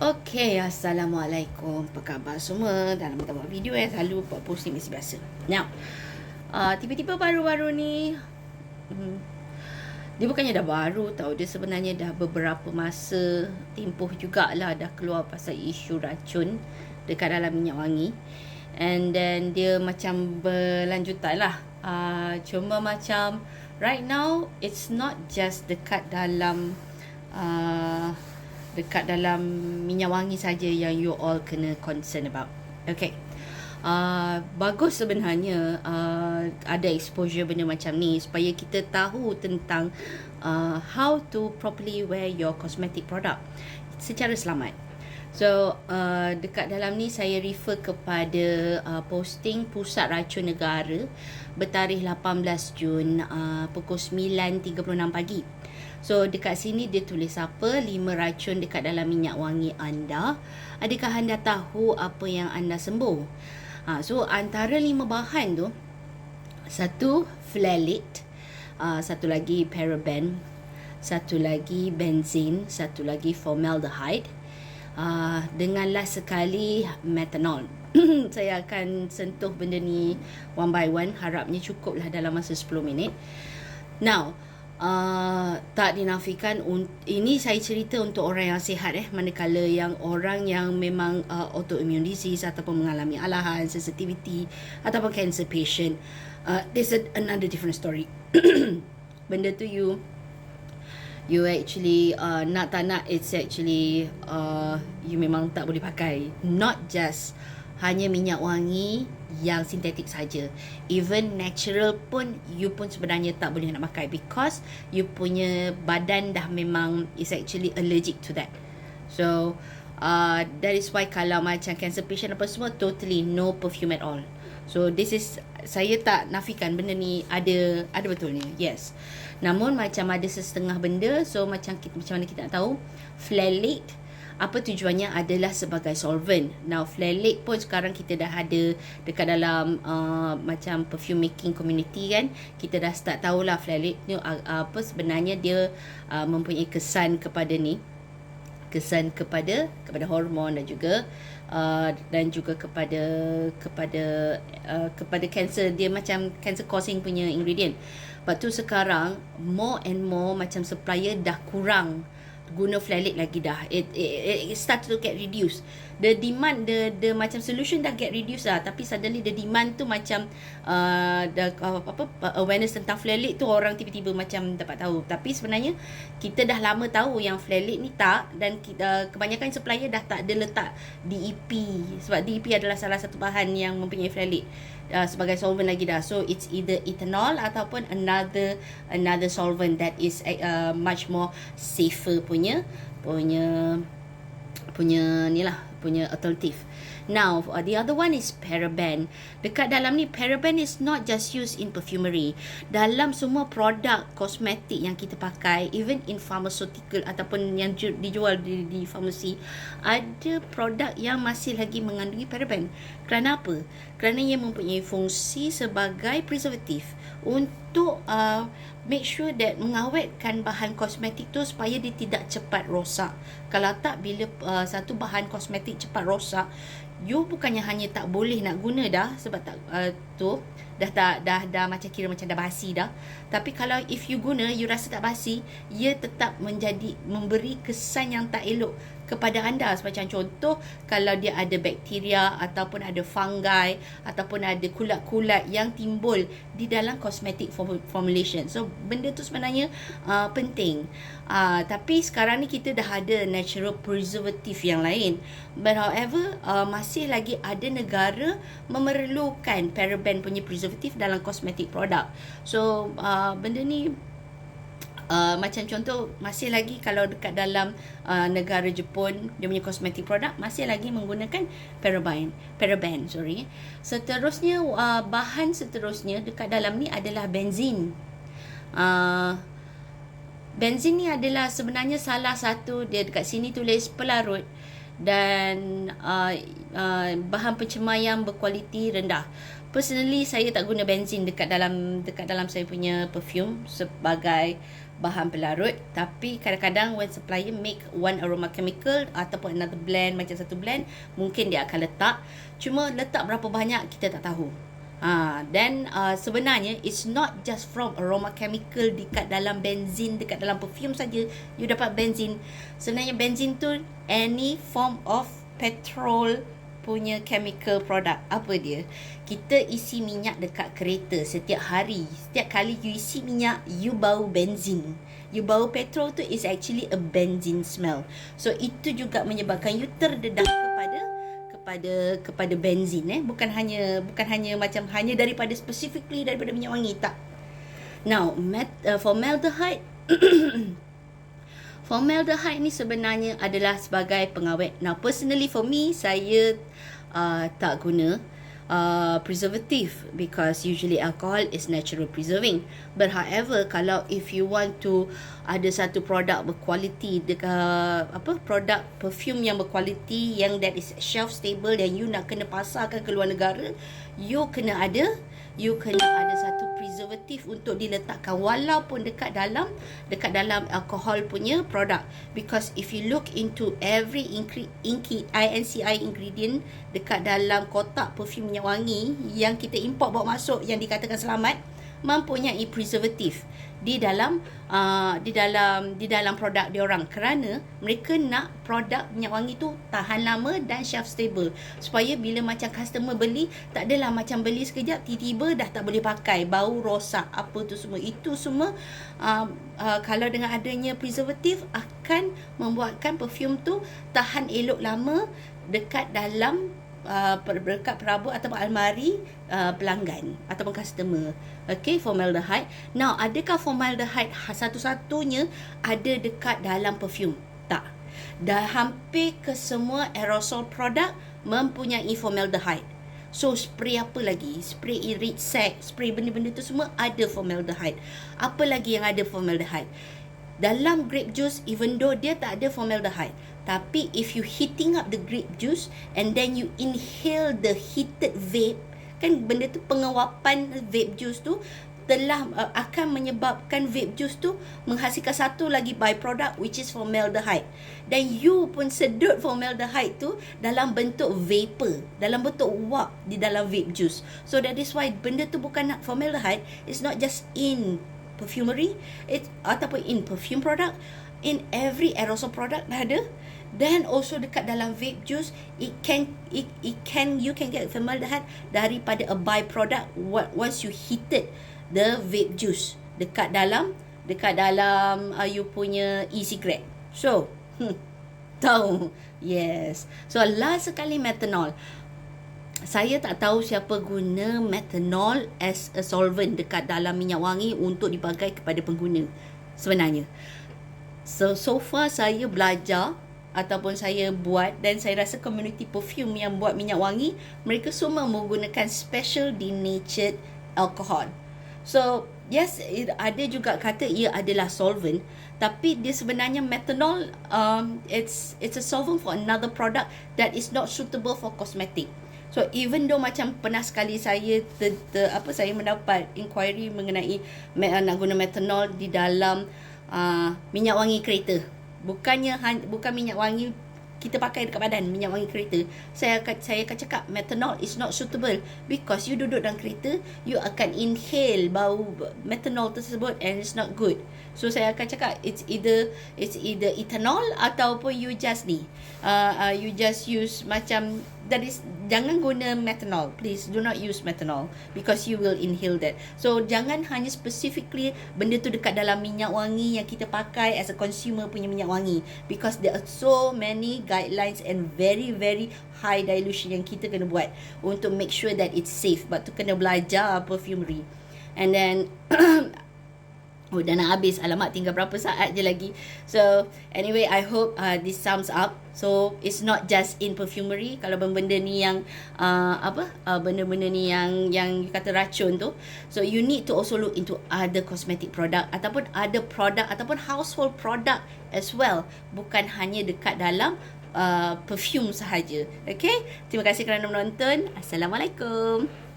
Okay, Assalamualaikum. Apa khabar semua? Dalam buat video yang selalu buat posting mesti biasa. Now, uh, tiba-tiba baru-baru ni, hmm, dia bukannya dah baru tau. Dia sebenarnya dah beberapa masa tempoh jugalah dah keluar pasal isu racun dekat dalam minyak wangi. And then dia macam berlanjutan lah. Uh, cuma macam right now, it's not just dekat dalam... Uh, dekat dalam minyak wangi saja yang you all kena concern about. Okay. Uh, bagus sebenarnya uh, ada exposure benda macam ni supaya kita tahu tentang uh, how to properly wear your cosmetic product secara selamat. So uh, dekat dalam ni saya refer kepada uh, posting Pusat Racun Negara bertarikh 18 Jun uh, pukul 9.36 pagi. So dekat sini dia tulis apa? Lima racun dekat dalam minyak wangi anda. Adakah anda tahu apa yang anda sembuh? Ha, so antara lima bahan tu satu flalate, uh, satu lagi paraben, satu lagi benzin, satu lagi formaldehyde. Uh, denganlah sekali metanol. Saya akan sentuh benda ni one by one. Harapnya cukuplah dalam masa 10 minit. Now, uh, tak dinafikan ini saya cerita untuk orang yang sihat eh manakala yang orang yang memang uh, autoimmune disease ataupun mengalami alahan sensitivity ataupun cancer patient uh, there's a, another different story benda tu you you actually uh, nak tak nak it's actually uh, you memang tak boleh pakai not just hanya minyak wangi yang sintetik saja. Even natural pun you pun sebenarnya tak boleh nak pakai because you punya badan dah memang is actually allergic to that. So uh, that is why kalau macam cancer patient apa semua totally no perfume at all. So this is saya tak nafikan benda ni ada ada betulnya. Yes. Namun macam ada setengah benda so macam kita macam mana kita nak tahu flalate apa tujuannya adalah sebagai solvent. Now Flalake pun sekarang kita dah ada dekat dalam uh, macam perfume making community kan. Kita dah start tahulah Flalake ni uh, apa sebenarnya dia uh, mempunyai kesan kepada ni kesan kepada kepada hormon dan juga uh, dan juga kepada kepada uh, kepada cancer dia macam cancer causing punya ingredient. Lepas tu sekarang more and more macam supplier dah kurang guna flalate lagi dah. It, it, it start to get reduced. The demand the the macam solution dah get reduced lah. Tapi suddenly the demand tu macam uh, the uh, apa awareness tentang flalate tu orang tiba-tiba macam dapat tahu. Tapi sebenarnya kita dah lama tahu yang flalate ni tak dan kita, uh, kebanyakan supplier dah tak ada letak DEP sebab DEP adalah salah satu bahan yang mempunyai flalate uh, sebagai solvent lagi dah. So it's either ethanol ataupun another another solvent that is uh, much more safer punya punya punya ni lah punya alternative Now, uh, the other one is paraben. Dekat dalam ni, paraben is not just used in perfumery. Dalam semua produk kosmetik yang kita pakai, even in pharmaceutical ataupun yang dijual di, di farmasi, ada produk yang masih lagi mengandungi paraben. Kerana apa? Kerana ia mempunyai fungsi sebagai preservatif untuk uh, make sure that mengawetkan bahan kosmetik tu supaya dia tidak cepat rosak. Kalau tak, bila uh, satu bahan kosmetik cepat rosak, you bukannya hanya tak boleh nak guna dah sebab tak uh, tu dah tak dah dah macam kira macam dah basi dah tapi kalau if you guna you rasa tak basi ia tetap menjadi memberi kesan yang tak elok kepada anda. Macam contoh kalau dia ada bakteria ataupun ada fungi ataupun ada kulat-kulat yang timbul di dalam cosmetic formulation. So benda tu sebenarnya uh, penting. Uh, tapi sekarang ni kita dah ada natural preservative yang lain. But however uh, masih lagi ada negara memerlukan paraben punya preservative dalam cosmetic product. So uh, benda ni Uh, macam contoh masih lagi kalau dekat dalam uh, negara Jepun dia punya cosmetic product masih lagi menggunakan paraben paraben sorry. Seterusnya uh, bahan seterusnya dekat dalam ni adalah benzin. Uh, benzin ni adalah sebenarnya salah satu dia dekat sini tulis pelarut dan uh, uh, bahan pencemar yang berkualiti rendah personally saya tak guna benzin dekat dalam dekat dalam saya punya perfume sebagai bahan pelarut. Tapi kadang-kadang when supplier make one aroma chemical ataupun another blend macam satu blend mungkin dia akan letak. Cuma letak berapa banyak kita tak tahu. Ha, then uh, sebenarnya it's not just from aroma chemical dekat dalam benzin dekat dalam perfume saja. You dapat benzin. Sebenarnya benzin tu any form of petrol punya chemical product apa dia? Kita isi minyak dekat kereta setiap hari. Setiap kali you isi minyak you bau benzin. You bau petrol tu is actually a benzene smell. So itu juga menyebabkan you terdedah kepada kepada kepada benzin eh? Bukan hanya bukan hanya macam hanya daripada specifically daripada minyak wangi tak. Now met, uh, formaldehyde Formaldehyde ni sebenarnya adalah sebagai pengawet. Now personally for me saya uh, tak guna uh, preservative because usually alcohol is natural preserving. But however kalau if you want to ada satu produk berkualiti dekat apa produk perfume yang berkualiti yang that is shelf stable dan you nak kena pasarkan ke luar negara, you kena ada you kena ada satu preservatif untuk diletakkan walaupun dekat dalam dekat dalam alkohol punya produk. Because if you look into every inki INCI ingredient dekat dalam kotak perfume minyak wangi yang kita import bawa masuk yang dikatakan selamat mempunyai preservatif di dalam uh, di dalam di dalam produk dia orang. Kerana mereka nak produk minyak wangi tu tahan lama dan shelf stable. Supaya bila macam customer beli tak adalah macam beli sekejap tiba-tiba dah tak boleh pakai. Bau rosak apa tu semua. Itu semua uh, uh, kalau dengan adanya preservatif akan membuatkan perfume tu tahan elok lama dekat dalam uh, berkat perabot atau almari uh, pelanggan ataupun customer. Okay, formaldehyde. Now, adakah formaldehyde satu-satunya ada dekat dalam perfume? Tak. Dah hampir ke semua aerosol produk mempunyai formaldehyde. So, spray apa lagi? Spray irit sac, spray benda-benda tu semua ada formaldehyde. Apa lagi yang ada formaldehyde? Dalam grape juice, even though dia tak ada formaldehyde, tapi if you heating up the grape juice and then you inhale the heated vape, kan benda tu pengawapan vape juice tu telah uh, akan menyebabkan vape juice tu menghasilkan satu lagi byproduct which is formaldehyde. Dan you pun sedut formaldehyde tu dalam bentuk vapor, dalam bentuk wap di dalam vape juice. So that is why benda tu bukan nak formaldehyde, it's not just in perfumery, it ataupun in perfume product, in every aerosol product dah ada then also dekat dalam vape juice it can it, it can you can get formaldehyde daripada a byproduct what once you heated the vape juice. Dekat dalam dekat dalam uh, you punya e-cigarette. So hmm, tahu? Yes. So last sekali methanol. Saya tak tahu siapa guna methanol as a solvent dekat dalam minyak wangi untuk dipakai kepada pengguna sebenarnya. So so far saya belajar ataupun saya buat dan saya rasa community perfume yang buat minyak wangi mereka semua menggunakan special denatured alcohol. So yes ada juga kata ia adalah solvent tapi dia sebenarnya methanol um, it's it's a solvent for another product that is not suitable for cosmetic. So even though macam pernah sekali saya ter, ter, apa saya mendapat inquiry mengenai nak guna methanol di dalam uh, minyak wangi kereta bukannya bukan minyak wangi kita pakai dekat badan minyak wangi kereta. Saya akan saya akan cakap methanol is not suitable. Because you duduk dalam kereta you akan inhale bau methanol tersebut and it's not good. So saya akan cakap it's either it's either ethanol ataupun you just ni. Uh, uh, you just use macam is jangan guna methanol. Please do not use methanol because you will inhale that. So jangan hanya specifically benda tu dekat dalam minyak wangi yang kita pakai as a consumer punya minyak wangi because there are so many guidelines and very very high dilution yang kita kena buat untuk make sure that it's safe. But tu kena belajar perfumery. And then Oh dah nak habis. Alamak tinggal berapa saat je lagi. So Anyway I hope uh, This sums up. So It's not just in perfumery. Kalau benda-benda ni yang uh, Apa uh, Benda-benda ni yang Yang kata racun tu So you need to also look into Other cosmetic product Ataupun other product Ataupun household product As well. Bukan hanya dekat dalam uh, Perfume sahaja. Okay? Terima kasih kerana menonton. Assalamualaikum